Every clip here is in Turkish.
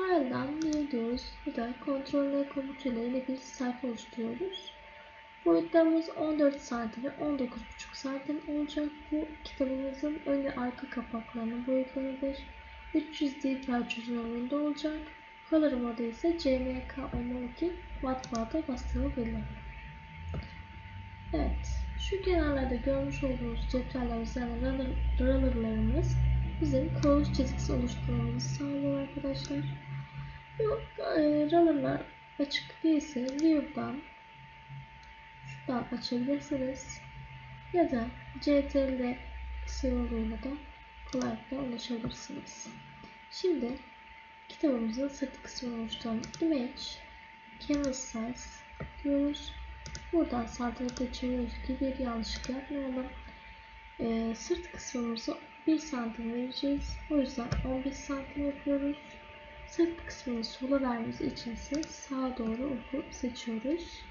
File'dan new diyoruz. Bir de Ctrl komutuyla bir sayfa oluşturuyoruz. Boyutlarımız 14 santim ve 19,5 santim olacak. Bu kitabımızın ön ve arka kapaklarının boyutlarıdır. 300 dpi çözünürlüğünde olacak. Color modu ise CMYK olmalı ki matbaada bastırılabilir. Evet. Şu kenarlarda görmüş olduğunuz cetvellerimiz yani runnerlarımız bizim close çizgisi oluşturmamızı sağlıyor arkadaşlar. Bu runnerlar açık değilse view'dan şuradan açabilirsiniz. Ya da CTRL yoluyla da kolaylıkla ulaşabilirsiniz. Şimdi kitabımızın sırt kısmını oluşturan image canvas size diyoruz. Buradan santimetre çeviriyoruz ki bir yanlışlık yapmayalım. Ee, sırt kısmımızı 1 santim vereceğiz. O yüzden 15 santim yapıyoruz. Sırt kısmını sola vermemiz için ise sağa doğru oku seçiyoruz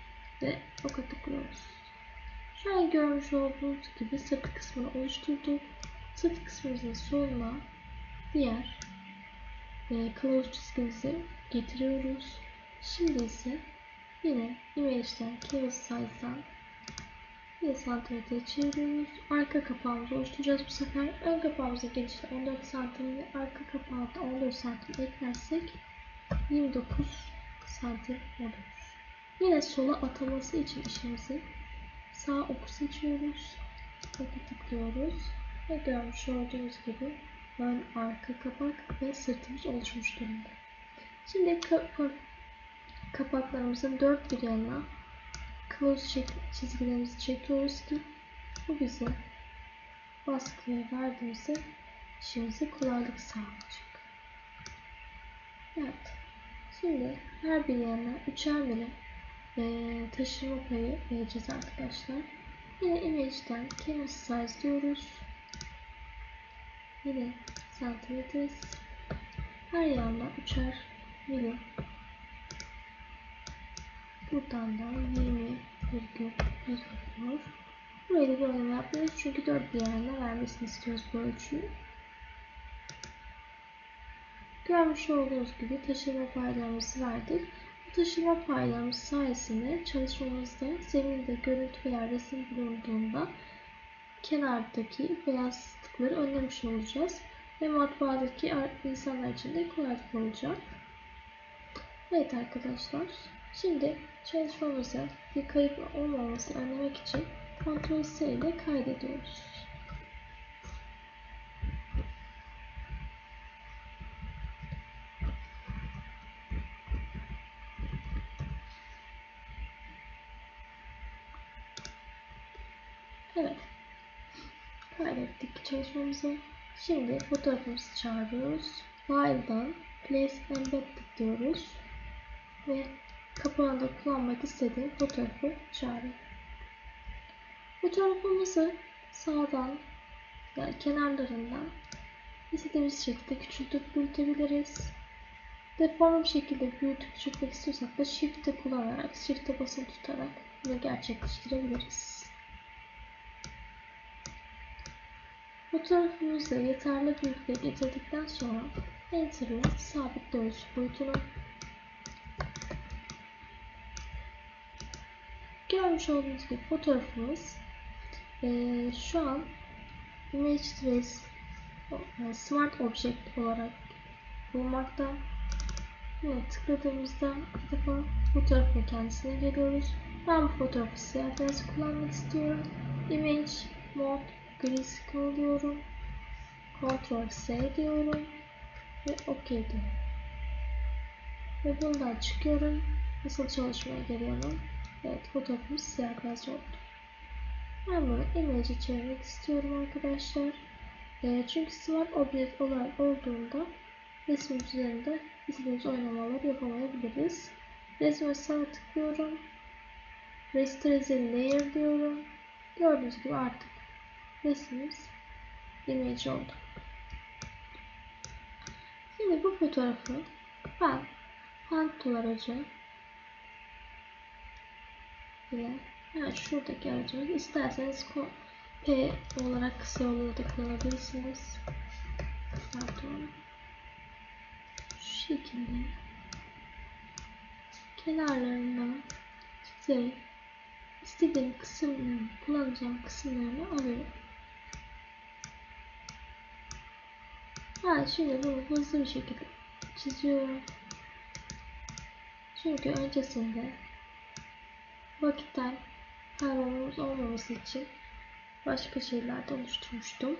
ve oka tıklıyoruz. Şu görmüş olduğunuz gibi sırt kısmını oluşturduk. Sırt kısmımızın soluna diğer e, close çizgimizi getiriyoruz. Şimdi ise yine image'den canvas size'dan 1 santimetre çeviriyoruz. Arka kapağımızı oluşturacağız bu sefer. Ön kapağımıza genişliği 14 santim ve arka kapağında 14 santim eklersek 29 santim olur. Yine sola ataması için işimizi sağ oku seçiyoruz. Oku tıklıyoruz. Ve görmüş olduğunuz gibi ön arka kapak ve sırtımız oluşmuş durumda. Şimdi kapa kapaklarımızın dört bir yanına close çizgilerimizi çekiyoruz ki bu bize baskıya verdiğimizde işimize kolaylık sağlayacak. Evet. Şimdi her bir yanına üçer milim e, taşıma payı vereceğiz arkadaşlar. Yine image'den canvas size diyoruz. Yine santimetre her yanına üçer milim buradan da 20 virgül 1 oluyor. Burayı da oynama yapmıyoruz çünkü 4 bir yerine vermesini istiyoruz bu ölçüyü. Görmüş olduğunuz gibi taşıma paylarımızı verdik. Bu taşıma paylarımız sayesinde çalışmamızda zeminde görüntü veya resim bulunduğunda kenardaki beyazlıkları önlemiş olacağız. Ve matbaadaki insanlar için de kolaylık olacak. Evet arkadaşlar. Şimdi çalışmamızı bir kayıp olmamasını önlemek için Ctrl C ile kaydediyoruz. Evet. Kaydettik çalışmamızı. Şimdi fotoğrafımızı çağırıyoruz. File'dan Place Embedded diyoruz. Ve kapağında kullanmak istediğim fotoğrafı çağırıyorum. Fotoğrafımızı sağdan yani kenarlarından istediğimiz şekilde küçültüp büyütebiliriz. Deform şekilde büyütüp küçültmek istiyorsak da Shift'e kullanarak, Shift'e basılı tutarak bunu gerçekleştirebiliriz. Fotoğrafımızı yeterli büyüklüğe getirdikten sonra Enter ile sabitliyoruz boyutunu. Görmüş olduğunuz gibi fotoğrafımız e, şu an Image Trace e, Smart Object olarak bulmakta. Yine tıkladığımızda bir defa fotoğrafın kendisine geliyoruz. Ben bu fotoğrafı siyah beyaz kullanmak istiyorum. Image Mode Scroll diyorum. Ctrl S diyorum. Ve OK diyorum. Ve bundan çıkıyorum. Nasıl çalışmaya geliyorum. Evet fotoğrafımız siyah beyaz oldu. Ben bunu image'e çevirmek istiyorum arkadaşlar. E, çünkü smart object olarak olduğunda resmin üzerinde istediğimiz oynamalar yapamayabiliriz. Resme sağ tıklıyorum. Rasterize layer diyorum. Gördüğünüz gibi artık resmimiz image oldu. Şimdi bu fotoğrafı ben hand tool aracı ile yani şuradaki aracımız isterseniz P olarak kısa yolu da kullanabilirsiniz. Pardon. Şu şekilde kenarlarından çizerek istediğim kısımlarını kullanacağım kısımlarını alıyorum. Ben şimdi bunu hızlı bir şekilde çiziyorum. Çünkü öncesinde vakitten kaybolmamız olmaması için başka şeyler de oluşturmuştum.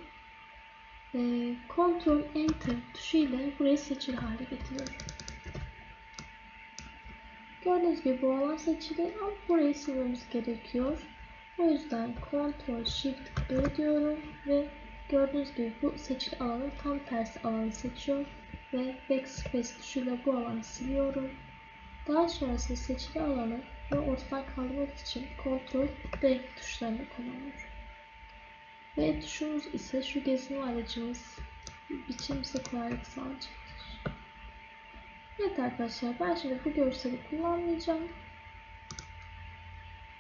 Ee, Ctrl Enter tuşu ile burayı seçili hale getiriyorum. Gördüğünüz gibi bu alan seçili ama burayı silmemiz gerekiyor. O yüzden Ctrl Shift I diyorum ve gördüğünüz gibi bu seçili alanın tam tersi alanı seçiyor ve Backspace tuşuyla bu alanı siliyorum. Daha sonrasında seçili alanı ve ortadan kaldırmak için Ctrl D tuşlarını kullanıyorum. V tuşumuz ise şu gezinme aracımız bize kolaylık sağlayacaktır. Evet arkadaşlar ben şimdi bu görseli kullanmayacağım.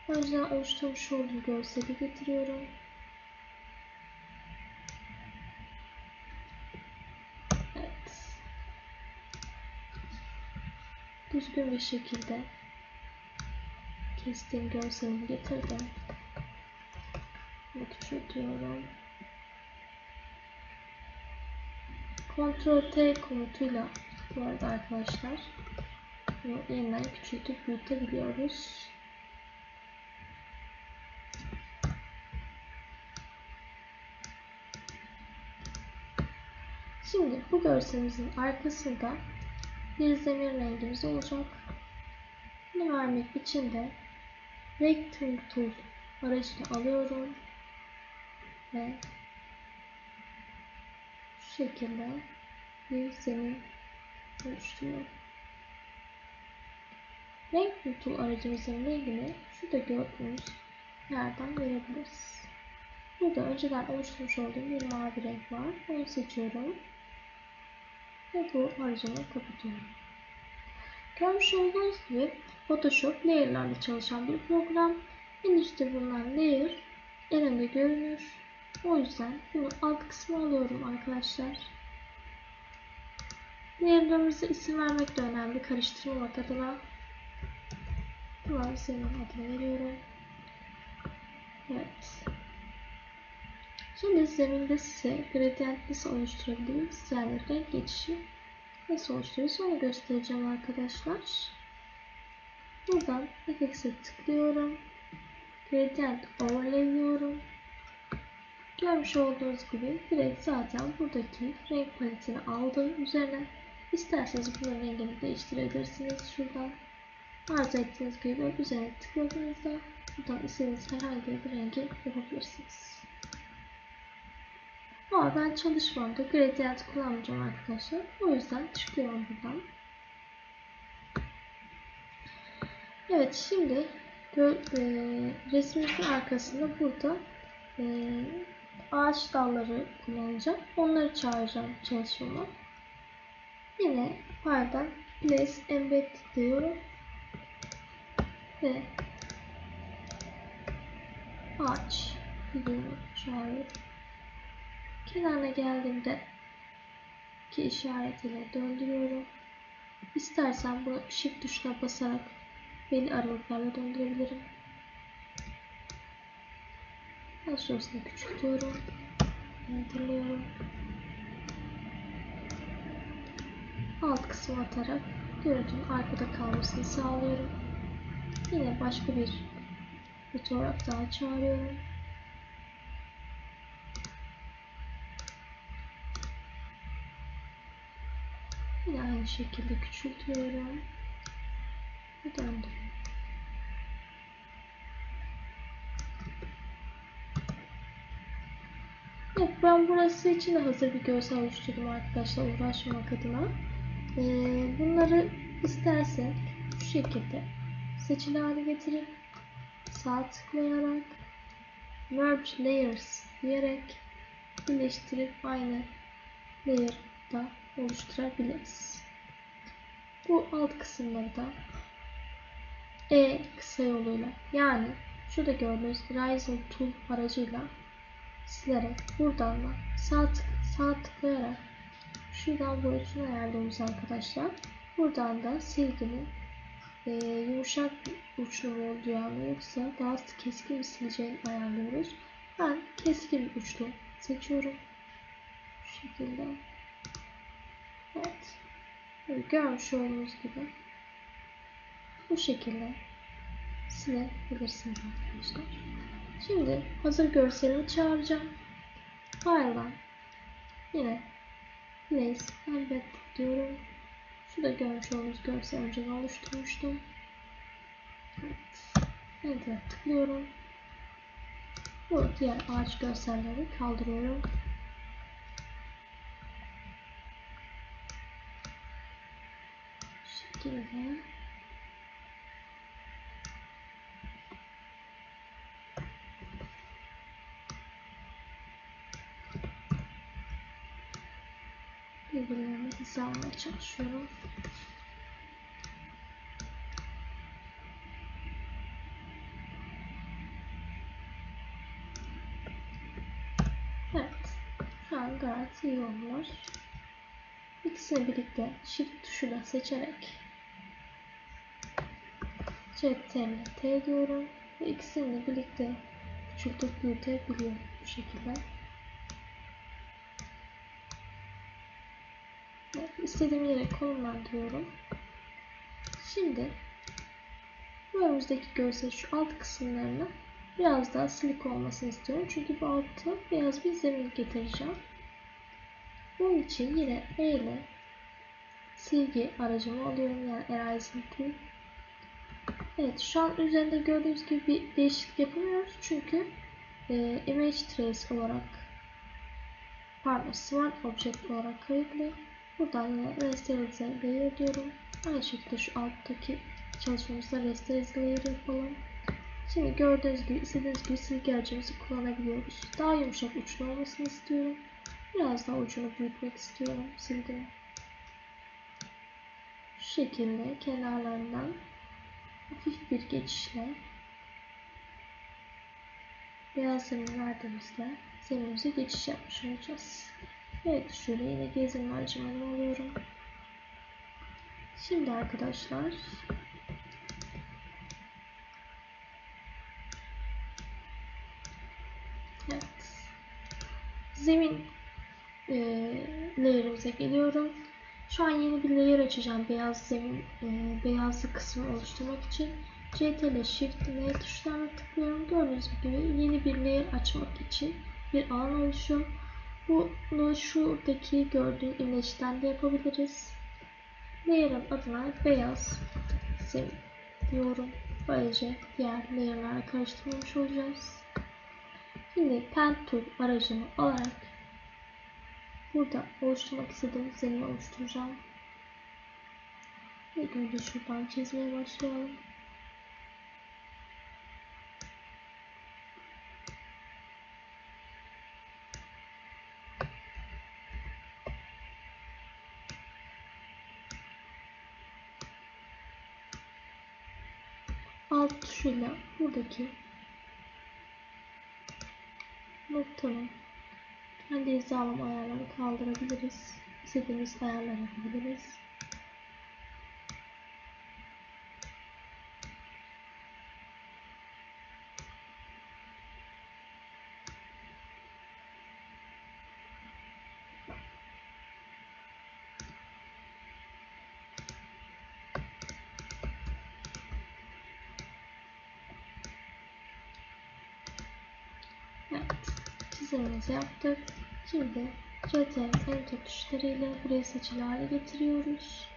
Önceden oluşturmuş olduğum görseli getiriyorum. Evet. Düzgün bir şekilde kestiğim görselimi getirdim. Bunu küçültüyorum. Ctrl T komutuyla bu arada arkadaşlar yeniden küçültüp büyütebiliyoruz. Şimdi bu görselimizin arkasında bir zemin rengimiz olacak. Bunu vermek için de Rectangle Tool aracını alıyorum ve şu şekilde bir zemin oluşturuyorum. Renk tool aracımızın rengini şurada gördüğünüz yerden verebiliriz. Burada önceden oluşturmuş olduğum bir mavi renk var. Onu seçiyorum. Ve bu aracımı kapatıyorum. Görmüş olduğunuz gibi Photoshop layer'larla çalışan bir program. En üstte bulunan layer en önde görünür. O yüzden bunu alt kısmı alıyorum arkadaşlar. Layer'larımıza isim vermek de önemli. Karıştırmamak adına. Buna zemin adını veriyorum. Evet. Şimdi zeminde size gradient nasıl oluşturabiliriz? Yani renk geçişi nasıl oluştururuz onu göstereceğim arkadaşlar. Buradan FX'e tıklıyorum. Gradient overlay diyorum. Görmüş olduğunuz gibi direkt zaten buradaki renk paletini aldı üzerine. İsterseniz bunun rengini değiştirebilirsiniz şuradan. Arzu ettiğiniz gibi üzerine tıkladığınızda buradan istediğiniz herhangi bir rengi yapabilirsiniz. Ama ben çalışmamda gradient kullanmayacağım arkadaşlar. O yüzden çıkıyorum buradan. Evet şimdi e, resmimizin arkasında burada e, ağaç dalları kullanacağım. Onları çağıracağım çalışmama. Yine pardon place embed diyorum. Ve ağaç figürünü çağırıyorum. Kenarına geldiğimde ki işaretiyle döndürüyorum. İstersen bu shift tuşuna basarak belli aralıklarla döndürebilirim. Daha sonrasında küçültüyorum. Enterliyorum. Alt kısmı atarak görüntünün arkada kalmasını sağlıyorum. Yine başka bir fotoğraf daha çağırıyorum. Yine aynı şekilde küçültüyorum. Ve döndürüyorum. Evet ben burası için de hazır bir görsel oluşturdum arkadaşlar uğraşmamak adına. Ee, bunları istersek şu şekilde seçili hale getirip sağ tıklayarak Merge Layers diyerek birleştirip aynı layer'da oluşturabiliriz. Bu alt kısımları da E kısa yoluyla yani şurada gördüğünüz Rising Tool aracıyla silerek buradan da sağ, tık, sağ tıklayarak şu şuradan boyutunu ayarlıyoruz arkadaşlar. Buradan da silginin e, yumuşak uçlu mu olacağını yoksa daha keskin bir sileceğini ayarlıyoruz. Ben keskin bir uçlu seçiyorum. Şu şekilde. Evet. Görmüş olduğunuz gibi bu şekilde silebilirsiniz arkadaşlar. Şimdi hazır görselimi çağıracağım. File'dan yine Place Embed diyorum. Şurada görmüş olduğunuz görsel önceden oluşturmuştum. Evet. Enter'a tıklıyorum. Bu diğer ağaç görselleri kaldırıyorum. Şekilde birbirlerini hizamaya çalışıyorum. Evet. Şu an gayet iyi olmuş. İkisini birlikte Shift tuşuyla seçerek Ctrl T diyorum ve ikisini birlikte küçültüp büyütebiliyorum bu şekilde. istediğim yere konumlandırıyorum. Şimdi önümüzdeki görsel şu alt kısımlarını biraz daha silik olmasını istiyorum. Çünkü bu altta beyaz bir zemin getireceğim. Bunun için yine E ile silgi aracımı alıyorum. Yani Tool. Evet şu an üzerinde gördüğünüz gibi bir değişiklik yapamıyoruz. Çünkü e, Image Trace olarak pardon Smart Object olarak kayıtlı. Buradan yine Rasterize Layer diyorum. Aynı şekilde şu alttaki çalışmamızda Rasterize Layer yapalım. Şimdi gördüğünüz gibi istediğiniz gibi silgi kullanabiliyoruz. Daha yumuşak uçlu olmasını istiyorum. Biraz daha ucunu büyütmek istiyorum silginin. Şu şekilde kenarlarından hafif bir geçişle beyaz zemin verdiğimizde zeminimize geçiş yapmış olacağız. Evet şöyle yine gezin harcamanı alıyorum. Şimdi arkadaşlar Evet. Zemin e, layer'ımıza geliyorum. Şu an yeni bir layer açacağım beyaz zemin e, beyazlı kısmı oluşturmak için. CTRL Shift N tuşlarına tıklıyorum. Gördüğünüz gibi yeni bir layer açmak için bir alan oluşuyor. Bunu şuradaki gördüğün imleçten de yapabiliriz. Layer'ın adına beyaz zemin diyorum. Böylece diğer layer'larla karıştırmamış olacağız. Şimdi Pen Tool aracını alarak burada oluşturmak istediğim zemini oluşturacağım. İlk önce şuradan çizmeye başlayalım. alt tuşuyla buradaki noktanın kendi hizalama ayarlarını kaldırabiliriz. İstediğimiz ayarlar yapabiliriz. Çizimimizi yaptık. Şimdi CTRL Enter tuşlarıyla buraya seçili hale getiriyoruz.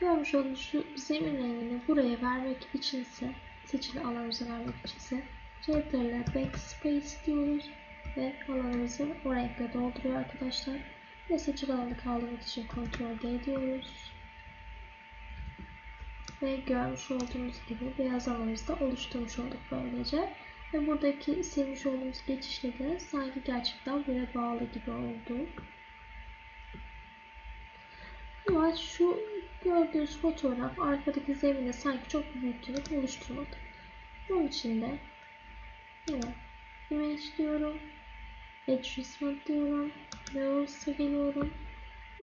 Görmüş olduğunuz şu zemin rengini buraya vermek içinse seçili alanımıza vermek içinse CTRL Backspace diyoruz ve alanımızı o renkle dolduruyor arkadaşlar. Ve seçili alanı kaldırmak için Ctrl D diyoruz. Ve görmüş olduğunuz gibi beyaz alanımızı da oluşturmuş olduk böylece. Ve buradaki silmiş olduğumuz geçişle de sanki gerçekten buraya bağlı gibi oldu. Ama şu gördüğünüz fotoğraf arkadaki zeminde sanki çok büyüklük oluşturmadı. Bunun için de yine image diyorum. Adjustment diyorum. Levels'a geliyorum.